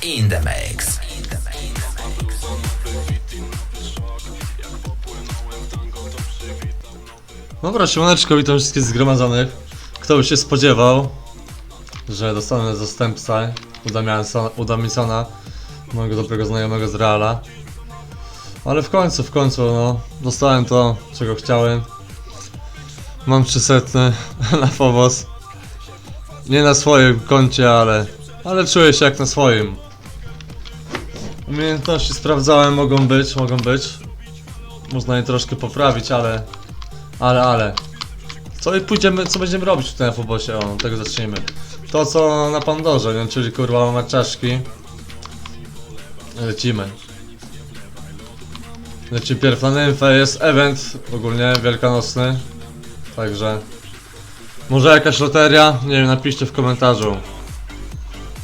in the mix. Dobra, siemaneczko, witam wszystkich zgromadzonych. Kto by się spodziewał, że dostanę zastępcę u Damiansona, u Damisona, mojego dobrego znajomego z Reala. Ale w końcu, w końcu, no, dostałem to, czego chciałem. Mam 300 na Fobos. Nie na swoim koncie, ale, ale czuję się jak na swoim. Umiejętności sprawdzałem, mogą być, mogą być. Można je troszkę poprawić, ale ale, ale. Co i pójdziemy, co będziemy robić tutaj na Fobosie? O, tego zacznijmy. To co na Pandorze, nie? czyli kurwa mamy czaszki. Lecimy. Leci pierw na nymfę, jest event ogólnie wielkanocny. Także. Może jakaś loteria? Nie wiem, napiszcie w komentarzu.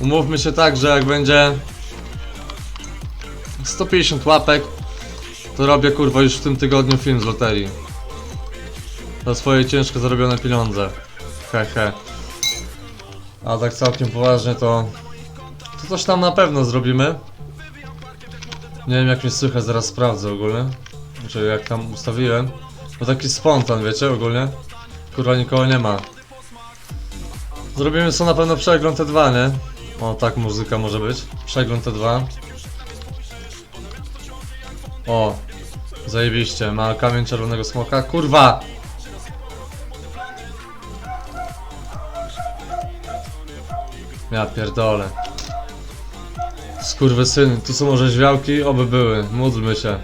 Umówmy się tak, że jak będzie 150 łapek, to robię kurwa już w tym tygodniu film z loterii za swoje ciężko zarobione pieniądze. Hehe. A tak całkiem poważnie to... To coś tam na pewno zrobimy. Nie wiem jak mnie słychać, zaraz sprawdzę ogólnie. Znaczy jak tam ustawiłem. No taki spontan, wiecie, ogólnie. Kurwa nikogo nie ma. Zrobimy sobie na pewno przegląd T2, nie? O, tak muzyka może być. Przegląd T2. O, zajebiście. Ma kamień czerwonego smoka. Kurwa! Ja pierdolę. Skurwysyny, tu są orzeźwiałki, oby były. Módlmy się.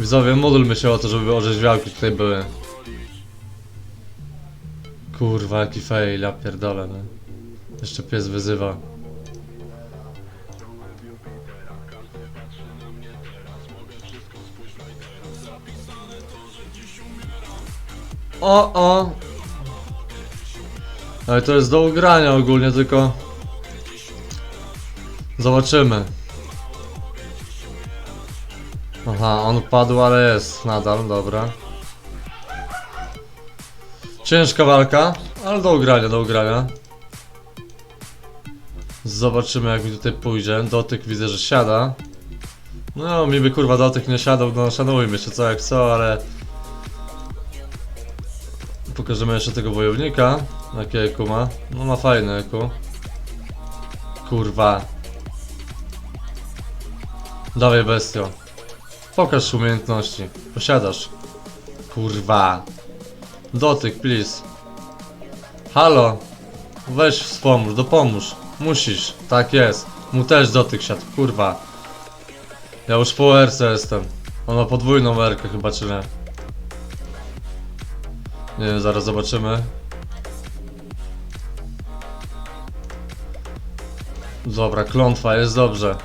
Widzowie, módlmy się o to, żeby orzeźwiałki tutaj były. Kurwa, jaki fail, ja pierdolę, no. Jeszcze pies wyzywa. O, o, ale to jest do ugrania ogólnie, tylko... Zobaczymy. Aha, on padł, ale jest nadal, dobra. Ciężka walka, ale do ugrania, do ugrania. Zobaczymy jak mi tutaj pójdzie. Dotyk widzę, że siada. No, mi by kurwa dotyk nie siadał, no szanujmy się co jak co, ale... Pokażemy jeszcze tego wojownika. Jakie eku ma? No ma fajne eku. Kurwa. Dawaj bestio. Pokaż umiejętności. Posiadasz. Kurwa. Dotyk, please. Halo. Weź wspomóż, dopomóż. Musisz. Tak jest. Mu też dotyk siadł. Kurwa. Ja już po RC jestem. On ma podwójną erkę chyba, czy nie? Nie wiem, zaraz zobaczymy. Dobra, klątwa, jest dobrze.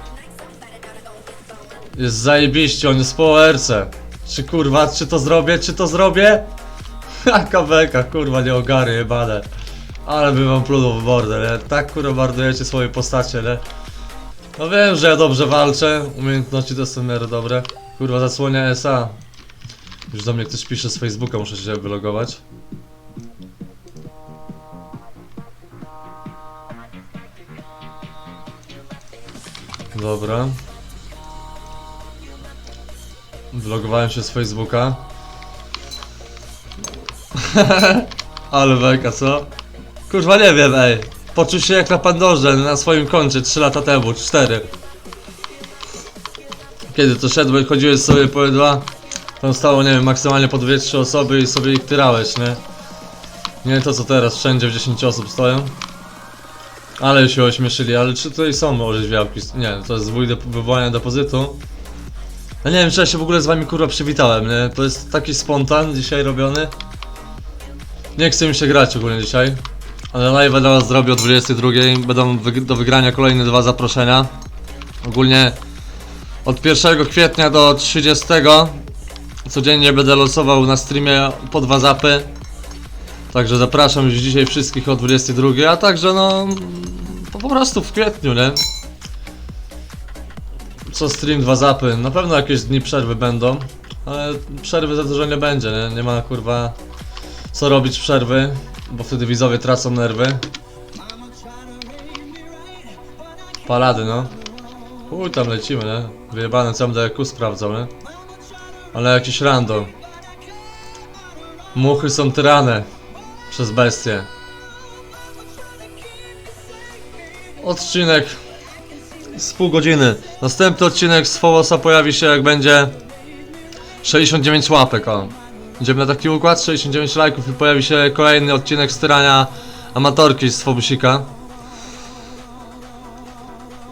Jest zajebiście, on jest po RC. Czy kurwa, czy to zrobię, czy to zrobię? Jaka beka, kurwa, nie ogary jebane. Ale by wam plunął w mordę, nie? Tak kurwa mardujecie swoje postacie, nie? No wiem, że ja dobrze walczę, umiejętności to są miarę dobre. Kurwa, zasłania SA. Już do mnie ktoś pisze z Facebooka, muszę się wylogować. Dobra. Vlogowałem się z Facebooka. Ale beka, co? Kurwa nie wiem, ej. Poczuł się jak na Pandorze na swoim koncie 3 lata temu, 4. Kiedy to szedłeś, chodziłeś sobie po dwa, tam stało, nie wiem, maksymalnie po 2-3 osoby i sobie ich tyrałeś, nie? Nie to co teraz, wszędzie w 10 osób stoją. Ale się ośmieszyli, ale czy tutaj są orzeźwiałki? Nie, to jest zwój wywołania depozytu. Ja nie wiem, czy ja się w ogóle z wami kurwa przywitałem, nie? To jest taki spontan dzisiaj robiony. Nie chcę mi się grać ogólnie dzisiaj. Ale live dla was zrobię o 22. Będą do wygrania kolejne dwa zaproszenia. Ogólnie od 1 kwietnia do 30 codziennie będę losował na streamie po dwa zapy. Także zapraszam już dzisiaj wszystkich o 22, a także no po prostu w kwietniu, nie? Co stream, dwa zapy. Na pewno jakieś dni przerwy będą, ale przerwy za dużo nie będzie, nie? Nie ma kurwa co robić przerwy, bo wtedy widzowie tracą nerwy. Palady, no. Uj, tam lecimy, nie? Wyjebany co MDQ sprawdzał, nie? Ale jakiś random. Muchy są tyrane przez bestie. Odcinek z pół godziny. Następny odcinek z Fołosa pojawi się jak będzie 69 łapek, o. Idziemy na taki układ, 69 lajków i pojawi się kolejny odcinek styrania amatorki z Fobusika.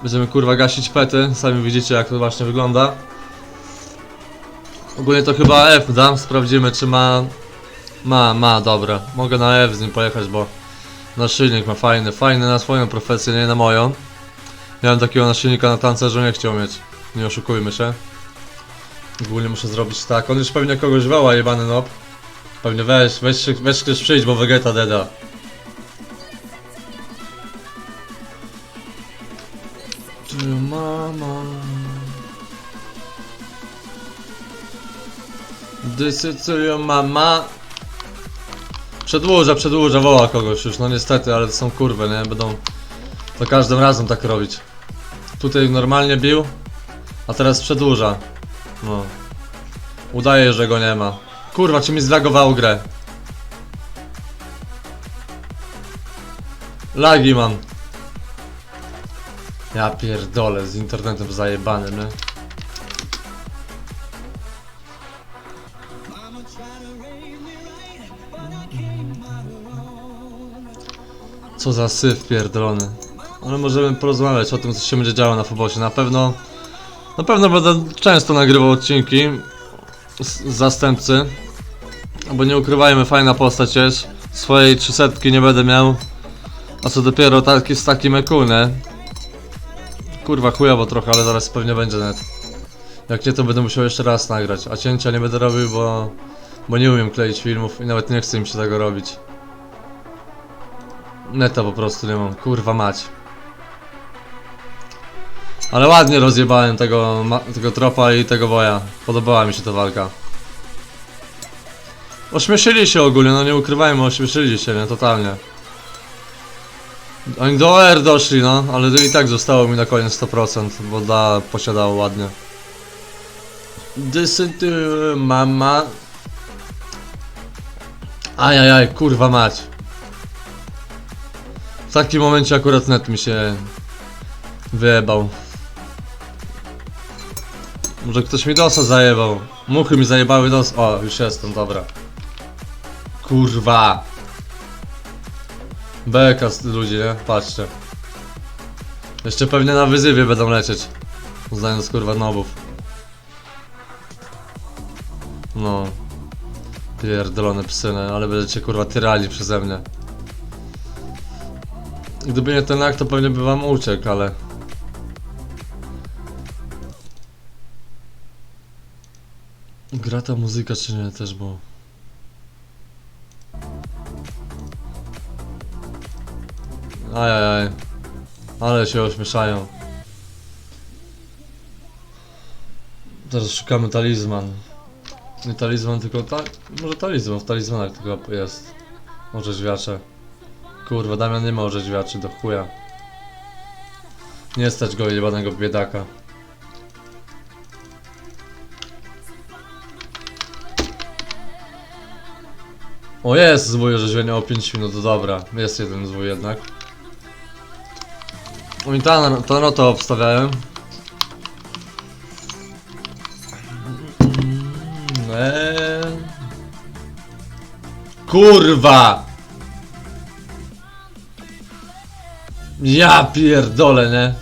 Będziemy kurwa gasić pety, sami widzicie jak to właśnie wygląda. Ogólnie to chyba F dam, sprawdzimy czy ma... Ma, ma, dobra. Mogę na F z nim pojechać, bo naszyjnik ma fajny, fajny na swoją profesję, nie na moją. Miałem takiego naszyjnika na tancerzu, nie chciał mieć. Nie oszukujmy się. Ogólnie muszę zrobić tak. On już pewnie kogoś woła, jebany nob. Pewnie weź, weź, weź ktoś przyjść, bo Vegeta deda. Mama. This is to your mama. Przedłuża, przedłuża, woła kogoś już, no niestety, ale to są kurwy, nie? Będą to każdym razem tak robić. Tutaj normalnie bił, a teraz przedłuża. No. Udaje, że go nie ma. Kurwa, czy mi zlagowało grę? Lagi mam. Ja pierdolę, z internetem zajebany, nie? Co za syf pierdolony. Ale możemy porozmawiać o tym, co się będzie działo na Fobosie. Na pewno... Na pewno będę często nagrywał odcinki z zastępcy. Bo nie ukrywajmy, fajna postać jest. Swojej 300 nie będę miał. A co dopiero taki z takim eku, nie? Kurwa chujowo trochę, ale zaraz pewnie będzie net. Jak nie to będę musiał jeszcze raz nagrać. A cięcia nie będę robił, bo... Bo nie umiem kleić filmów i nawet nie chce mi się tego robić. Neta po prostu nie mam, kurwa mać. Ale ładnie rozjebałem tego, tego tropa i tego boja. Podobała mi się ta walka. Ośmieszyli się ogólnie, no nie ukrywajmy, ośmieszyli się, nie, totalnie. Oni do OR doszli, no, ale i tak zostało mi na koniec 100%, bo da posiadało ładnie. To mama. Ajajaj, kurwa mać. W takim momencie akurat net mi się wyjebał. Może ktoś mi dosa zajebał. Muchy mi zajebały dos. O, już jestem, dobra. Kurwa. Beka z ludzi, nie? Patrzcie. Jeszcze pewnie na wyzywie będą lecieć. Znając kurwa nobów. No. Pierdolone psyny, ale będziecie kurwa tyrali przeze mnie. Gdyby nie ten akt, to pewnie by wam uciekł, ale... Gra ta muzyka czy nie też, bo... Ajajaj. Ale się ośmieszają. Teraz szukamy talizman. Nie talizman, tylko ta... Może talizman, w talizmanach tylko jest. Może drzwiacze. Kurwa, Damian nie ma orzeźwiaczy do chuja. Nie stać go jebanego biedaka. O jest zwój orzeźwienia o 5 minut, dobra. Jest jeden zwój jednak. Oni to, to no to obstawiałem. Eee. Kurwa! Ja pierdolę, nie?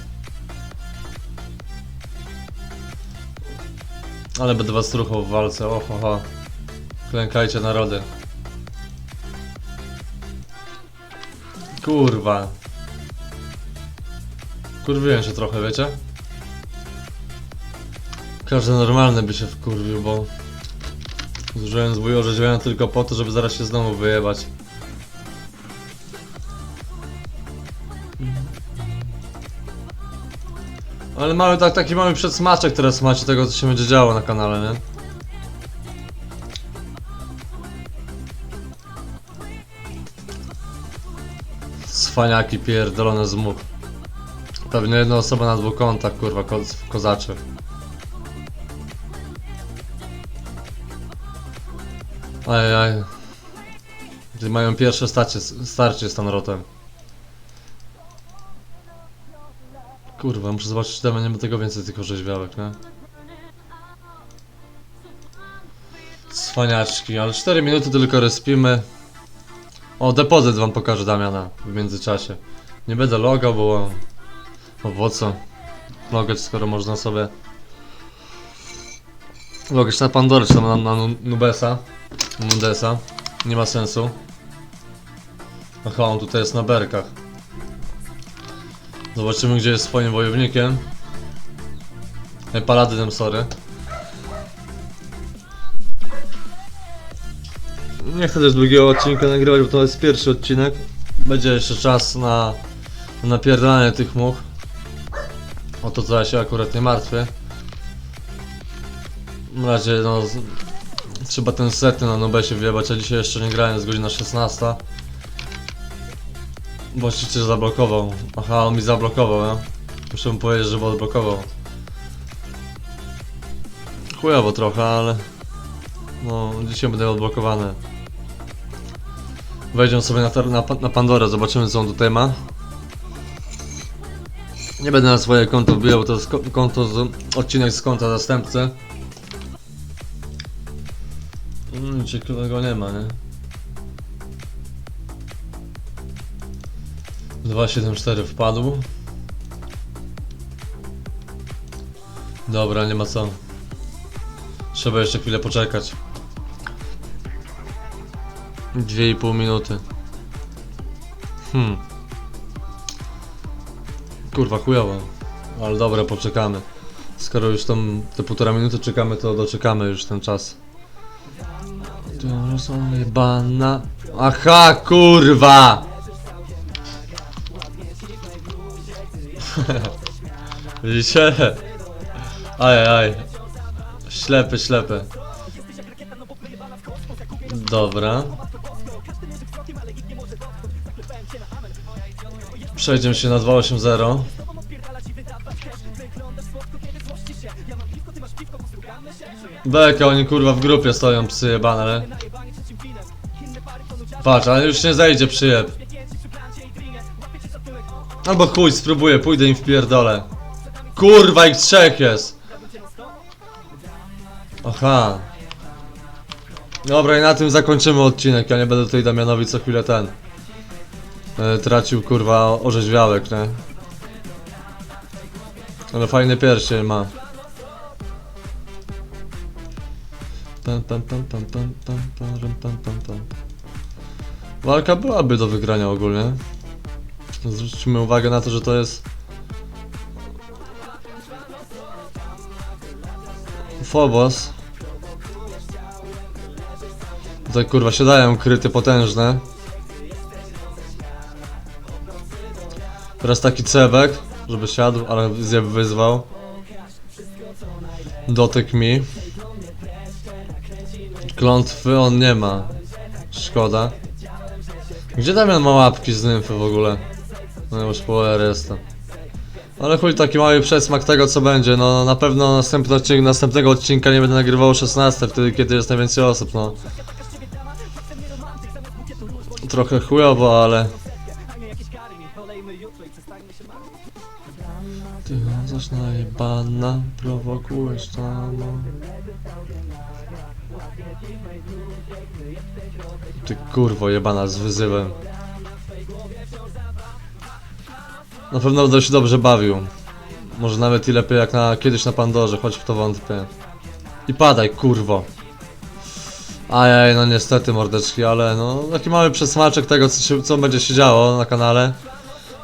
Ale będę was ruchał w walce, oho, ho. Klękajcie narody. Kurwa. Kurwiłem się trochę, wiecie? Każdy normalny by się wkurwił, bo... Zużyłem zwój orzeźwienia tylko po to, żeby zaraz się znowu wyjebać. Ale mamy tak, taki mamy przedsmaczek teraz macie tego co się będzie działo na kanale, nie? Cwaniaki pierdolone z much. Pewnie jedna osoba na dwóch kontach, kurwa, ko kozaczy. Ajaj. Gdy mają pierwsze stacie, starcie z Tanrotem. Kurwa, muszę zobaczyć, czy tam nie ma tego więcej tych orzeźwiałek, nie? Cwaniaczki, ale 4 minuty tylko respimy. O, depozyt wam pokażę Damiana w międzyczasie. Nie będę logał, bo... Bo po co? Logać, skoro można sobie... Logać na Pandorę, czy tam na, na Nu- Nubesa. Nudesa. Nie ma sensu. Aha, on tutaj jest na berkach. Zobaczymy, gdzie jest swoim wojownikiem. Paladynem, sorry. Nie chcę też długiego odcinka nagrywać, bo to jest pierwszy odcinek. Będzie jeszcze czas na na napierdalanie tych much. O to co ja się akurat nie martwię. Na razie no... Trzeba ten sety na Nobesie wjebać, a dzisiaj jeszcze nie grałem, jest godzina 16. Właściciel zablokował. Aha, on mi zablokował, ja? Muszę mu powiedzieć, żeby odblokował. Chujowo trochę, ale... No, dzisiaj będę odblokowany. Wejdziemy sobie na, na, na Pandorę, zobaczymy co on tutaj ma. Nie będę na swoje konto wbijał, to jest ko- konto z, odcinek z konta zastępcy. Mm, ciekawego nie ma, nie? 274 wpadł. Dobra, nie ma co. Trzeba jeszcze chwilę poczekać. 2,5 minuty. Hmm. Kurwa chujowo. Ale dobra, poczekamy. Skoro już tam te półtora minuty czekamy, to doczekamy już ten czas. To są jebana... Aha, kurwa! Widzicie? Aj, aj. Ślepy, ślepy. Dobra. Przejdziemy się na 280. Beka, oni kurwa w grupie stoją psy jebane. Patrz, ale już nie zejdzie przyjeb. Albo chuj, spróbuję, pójdę im w pierdolę. Kurwa, ich trzech jest. Aha. Dobra, i na tym zakończymy odcinek. Ja nie będę tutaj Damianowi co chwilę ten. E, tracił kurwa orzeźwiałek, nie? Ale fajny pierścień ma. Pam, pam, pam, pam, pam, pam, pam, pam, pam, pam. Walka byłaby do wygrania ogólnie. Zwróćmy uwagę na to, że to jest... Phobos. Tutaj kurwa siadają kryty potężne. Teraz taki cebek, żeby siadł, ale zjeb wyzwał. Dotyk mi. Klątwy on nie ma. Szkoda. Gdzie Damian ma łapki z nymfy w ogóle? No już po R jestem. Ale chuj taki mały przesmak tego co będzie, no na pewno następny odcinek, następnego odcinka nie będę nagrywał o 16, wtedy kiedy jest najwięcej osób, no. Trochę chujowo, ale... Ty zaczyna jebana, prowokujesz tam. Ty kurwo jebana z wyzywem. Na pewno będę się dobrze bawił. Może nawet i lepiej jak na, kiedyś na Pandorze, choć w to wątpię. I padaj, kurwo. Ajaj, no niestety mordeczki, ale no taki mały przesmaczek tego co, się, co będzie się działo na kanale.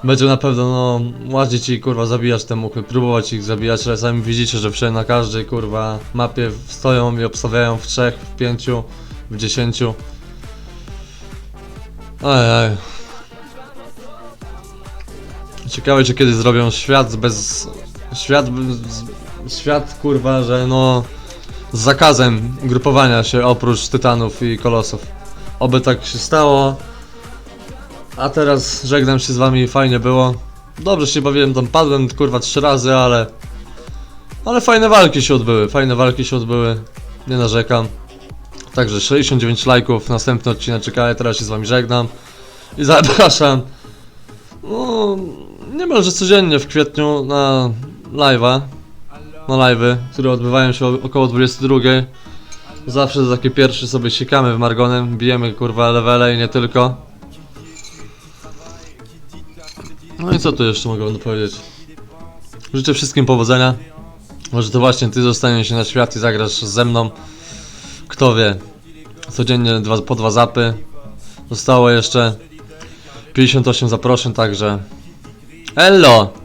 Będzie na pewno no łazić i kurwa zabijać te muchy, próbować ich zabijać, ale sami widzicie, że wszędzie na każdej kurwa mapie stoją i obstawiają w trzech, w pięciu, w dziesięciu. Ajaj. Ciekawe czy kiedy zrobią świat bez... Świat. Świat kurwa, że no... Z zakazem grupowania się oprócz tytanów i kolosów. Oby tak się stało. A teraz żegnam się z wami, fajnie było. Dobrze się bawiłem, tam padłem kurwa trzy razy, ale... Ale fajne walki się odbyły, fajne walki się odbyły. Nie narzekam. Także 69 lajków, następny odcinek czeka, teraz się z wami żegnam. I zapraszam. No, niemalże codziennie w kwietniu na live'a. Na live'y, które odbywają się około 22. Zawsze to takie pierwsze sobie siekamy w Margonem, bijemy kurwa levele i nie tylko. No i co tu jeszcze mogę powiedzieć? Życzę wszystkim powodzenia. Może to właśnie ty zostaniesz na świat i zagrasz ze mną. Kto wie. Codziennie dwa, po dwa zapy. Zostało jeszcze 58 zaproszeń, także... Elo!